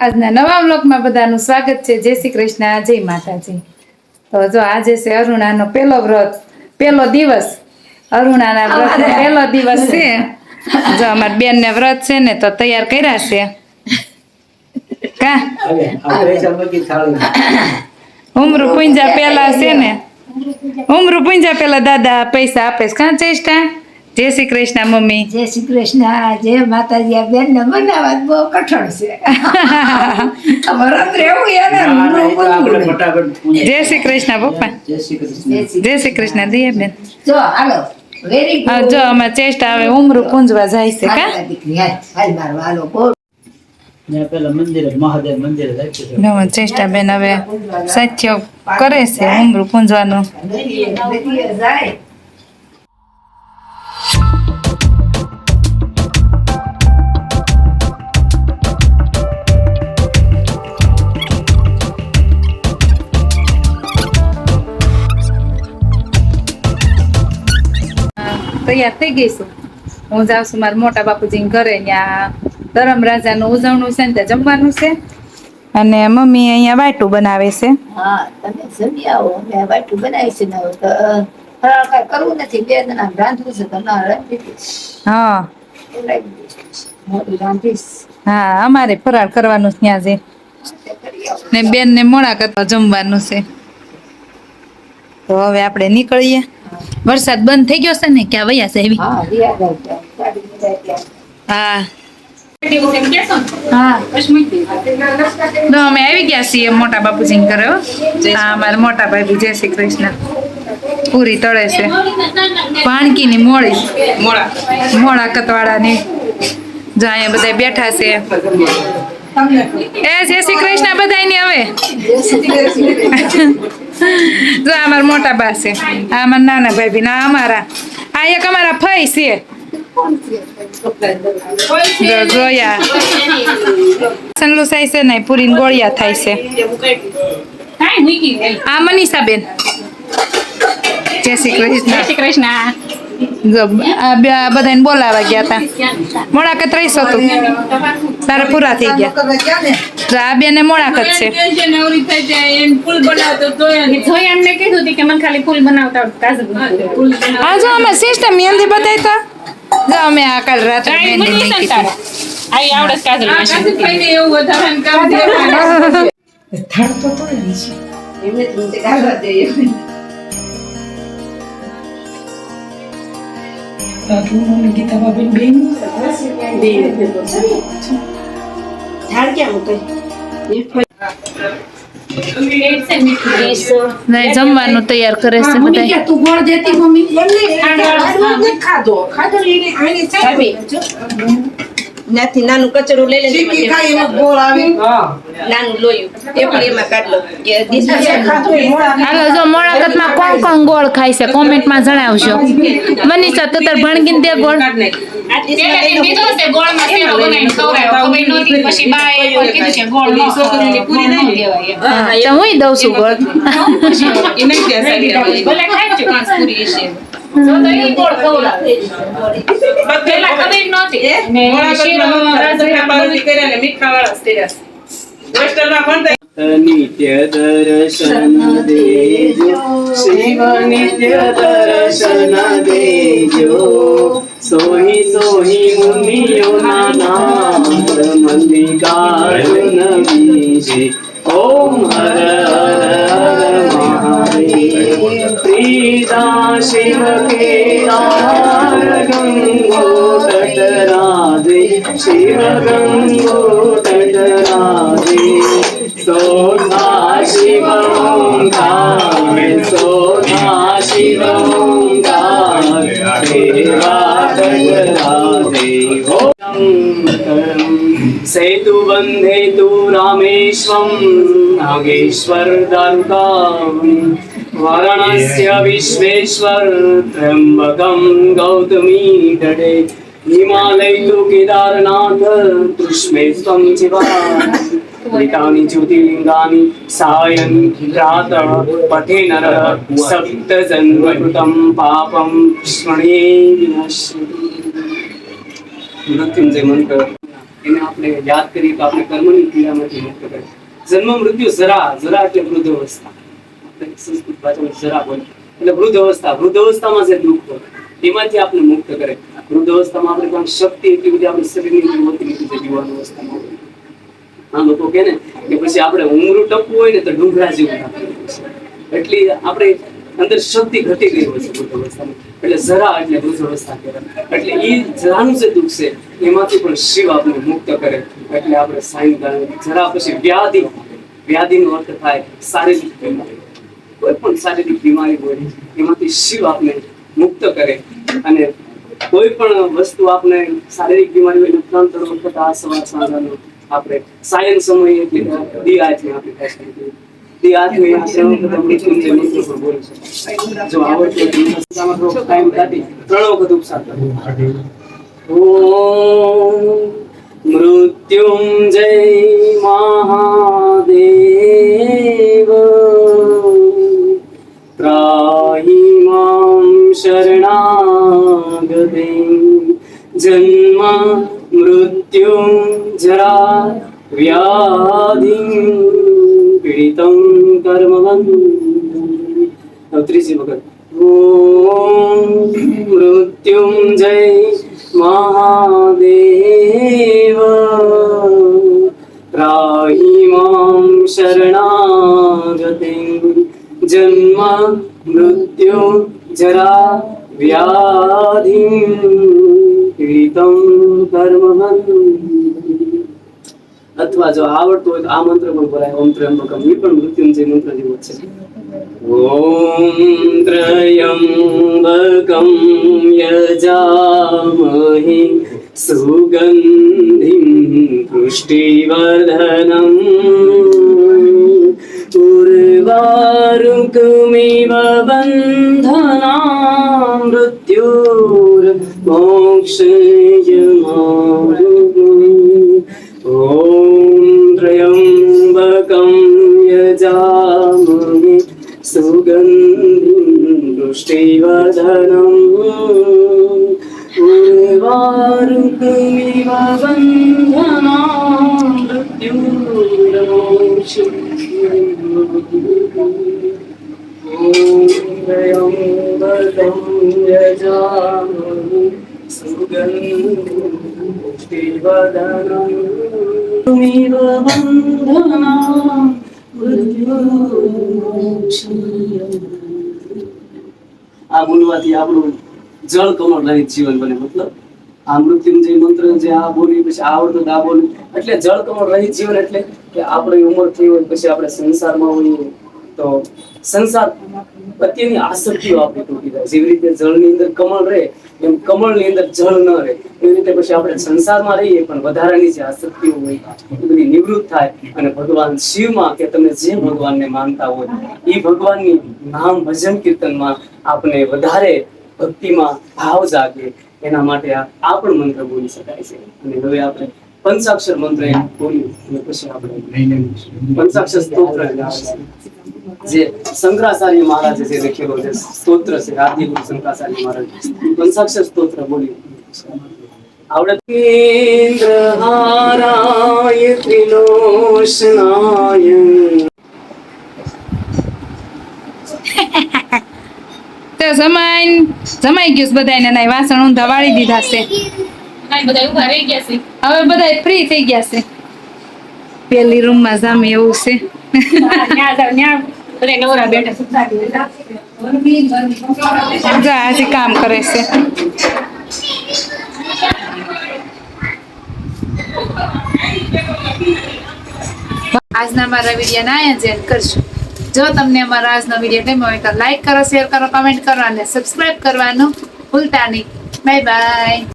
આજના નવા વ્લોગમાં બધાનું સ્વાગત છે. જય શ્રી કૃષ્ણ. જય માતાજી. તો જો આજે છે અરુણાનો પહેલો વ્રત પહેલો દિવસ. અરુણાના વ્રતનો પહેલો દિવસ છે. જો અમારી બેન ને વ્રત છે ને તો તૈયાર કર્યા છે. કા? ઉમરું પૂંજા પેલા છે ને. ઉમરું પૂંજા પેલા દાદા પૈસા આપે છે. કાં ચેષ્ટા? જય શ્રી કૃષ્ણ મમ્મી. જય શ્રી કૃષ્ણ જય માતાજી. આ બેન ને બનાવવા બહુ કઠણ છે. વરત રહેવું એને. જય શ્રી કૃષ્ણ પપ્પા. જય શ્રી જય શ્રી કૃષ્ણ દિયે બેન. જો હાલો જો અમે ચેષ્ટા હવે ઉમરું પૂંજવા જાય છે કા? દીકરી હાલ હાલ હાલો બોલ. પેલા મંદિરે મહાદેવ મંદિરે રાખ્યું છે. નવો ચેષ્ટા બેન હવે સાચ્ય કરે છે ઉમરું પૂંજવાનું. જાય. તૈયાર થઈ ગઈ છું હું જાઉં છું મારા મોટા બાપુજીને ઘરે ત્યાં ધરમ રાજાનું ઉજવણું છે ને ત્યાં જમવાનું છે. અને મમ્મી અહીંયા વાટું બનાવે છે. હા તમે જમી આવો. મેં વાટું બનાવી છે ને ફરાળ કાંઈ કરવું નથી. બે જણા રાંધવું છે તમને હા. રાંધીશ. હા અમારે ફરાળ કરવાનું છે ત્યાં છે આવો ને બેન ને મોડા કરતા જમવાનું છે. તો હવે આપણે નીકળીએ. વરસાદ બંધ થઈ ગયો છે ને ક્યાં વયા છે. એવી હા. અમે આવી ગયા છીએ મોટા બાપુજી ઘરે હો. અમારા મોટા ભાઈ જય શ્રી કૃષ્ણ. પૂરી તળે છે. ભાણકીની મોળી. મોળા. મોળા કતવાળાની. જો અહીંયા બધા બેઠા છે. એ જય શ્રી કૃષ્ણ બધાયને હવે. જો અમાર મોટા બા છે. આ અમારા નાના ભાઈ બી ના અમારા આ એક અમારા ફઈ છે. જોયા. થાય છે ને પૂરી ગોળિયા થાય છે. આ મનીષાબેન. જય શ્રી કૃષ્ણ. કૃષ્ણ. બધાને બોલાવા ગયા હતા મોડાકત રહીશો તું. તારે પૂરા થઈ ગયા. જો આ બેને મોડાકત છે. જોઈ એમને કીધું હતું કે મને ખાલી ફૂલ બનાવતા આવડતું, કાજુ બનાવતા. હા જો અમે સિસ્ટમ મહેંદી બતાવી જો અમે આ કાલ રાત્રે આ મહેંદી મને મૂકી સંતાડે. આ ઈ આવડે છે કાજલ માસી. એમને જ પેટ છે મીઠું ડીશ. નહીં, જમવાનું તૈયાર કરે છે બધા તું ગોળ દેતી મમ્મી. નાથી નાનું કચરું લઈ લે નાનું લોયું. એ પણ એમાં કાઢ લો કે દીસા હાલો જો મોડાકતમાં કોણ કોણ ગોળ ખાય છે કોમેન્ટમાં જણાવજો. મનીષા તો તાર ભણગીન દે ગોળ. તે હું દઉં છું ગોળ. નિત્ય દર્શન દેજો શિવ નિત્ય દર્શન દેજો. સોહી સોહી મુનિયોના નામ મલ્લિકાર્જુન બીજે ઓમ હર મહાદેવ शिव के કેદાર ગંગો તટ રાધે શિવ ગંગો તટ રાધે સોના શિવ ઓંકાર સોના શિવ ઓંકાર દેવા तु રાધે સેતુ બંધે તુ રામેશ્વમ નાગેશ્વર દારુકા વારાણસ્ય વિશ્વેશ્વર ત્ર્યંબકમ ગૌતમી તટે હિમાલય તુ કેદારનાથ કૃષ્ણેશ્વમ શિવા एतानि ज्योतिर्लिङ्गानि सायं प्रातः पठे नरः सप्तजन्मकृतं पापं स्मरणे विनश्यति मृत्युञ्जय मंत्र એને આપણે યાદ કરીએ તો આપણે કર્મની પીડામાંથી મુક્ત કરે જન્મ મૃત્યુ જરા જરા એટલે વૃદ્ધ અવસ્થા આપણે એટલે વૃદ્ધ અવસ્થા વૃદ્ધ અવસ્થામાં જે દુઃખ હોય તેમાંથી આપણે મુક્ત કરે. વૃદ્ધ અવસ્થામાં આપણે પણ શક્તિ એટલી બધી આપણી શરીરની અંદર હોતી નથી જે યુવાન અવસ્થામાં આ લોકો કે ને કે પછી આપણે ઉમરું ટપવું હોય ને તો ડુંગરા જેવું એટલી આપણે અંદર શક્તિ ઘટી ગઈ હોય છે વૃદ્ધ અવસ્થામાં એટલે જરા એટલે વૃદ્ધ અવસ્થા કહેવાય. એટલે એ જરાનું જે દુઃખ છે, એમાંથી પણ શિવ આપણને મુક્ત કરે. એટલે આપણે સાયંકાળ જરા પછી વ્યાધિ. વ્યાધિનો અર્થ થાય શારીરિક બીમારી. કોઈ પણ શારીરિક બીમારી હોય, એમાંથી શિવ આપને મુક્ત કરે અને કોઈ પણ વસ્તુ આપને શારીરિક બીમારી હોય ત્રણ ત્રણ વખત આ સવાર સાંજનો આપણે સાયન સમયે એટલે દી આચમે આપણે ખાસ કરીને. દી આચમે આ ત્રણ વખત મૃત્યુંજય મંત્ર પણ બોલી શકાય. જો આવડતું તો ટાઈમ કાઢી, ત્રણ વખત ઉપસાર. ઓમ મૃત્યુંજય મહાદેવ शरणागदे जन्म मृत्यु जरा व्याधी पीडितं कर्मवन्तं त्रिजी बघत। ॐ मृत्युञ्जय महादेव। राहि मां शरणागतिं। जन्म मृत्युं જરા વ્યાધિ પીડિતં કર્મવંત અથવા જો આવડતું હોય તો આ મંત્ર પણ બોલાય ઓમ ત્ર્યંબકમ એ પણ મૃત્યુંજય મંત્ર જેવો છે ઓમ ત્રયંબકમ યજામહે સુગંધિમ પુષ્ટિવર્ધનમ पूर्वारुङ्कमिव बन्धना मृत्युर्मोक्षय ॐ त्र्यम्बकं यजामहे सुगन्धिं दृष्टिवदनम् पूर्वारुङ्कमिव बन्धना मृत्युर्मोक्ष આ બોલવાથી આપણું જળ કમળ રહિત જીવન બને મતલબ આ મૃત્યુંજય મંત્ર જે આ બોલી, પછી આવડતું આ બોલી, એટલે જળ કમળ રહી જીવન એટલે કે આપણી ઉંમર થઈ હોય પછી આપણે સંસારમાં હોઈએ. તો સંસાર પ્રત્યેની આસક્તિઓ આપણી તૂટી જાય. જેવી રીતે જળની અંદર કમળ રહે, એમ કમળની અંદર જળ ન રહે. એવી રીતે પછી આપણે સંસારમાં રહીએ પણ વધારાની જે આસક્તિઓ હોય, એ બધી નિવૃત્ત થાય અને ભગવાન શિવમાં કે તમે જે ભગવાનને માનતા હોય, એ ભગવાનની નામ ભજન કીર્તનમાં આપણે વધારે ભક્તિમાં ભાવ જાગે. એના માટે આ પણ મંત્ર બોલી શકાય છે. અને હવે આપણે પંચાક્ષર મંત્ર એક બોલ્યું અને પછી આપણે પંચાક્ષર સ્તોત્ર જે શંકરાચાર્ય મહારાજે જે લખેલો છે સ્તોત્ર છે આદિગુરુ શંકરાચાર્ય મહારાજ, પંચાક્ષર સ્તોત્ર બોલ્યું આવડે ત્રિલોચનાય. તો જમાઈ જમાઈ ગયું બધાને ના વાસણ ઊંધા વાળી દીધા છે. કાંઈ બધા ઊભા રહી ગયા છે. હવે બધા ફ્રી થઈ ગયા છે. પેલી રૂમમાં જામે એવું છે. ન્યા ન્યા આજે કામ કરે છે. આજના મારા વીડિયો ના એન્ડ કરશું. જો તમને અમારા આજનો વીડિયો ગમ્યો હોય તો લાઈક કરો શેર કરો કમેન્ટ કરો અને સબસ્ક્રાઈબ કરવાનું ભૂલતા નહીં. Bye bye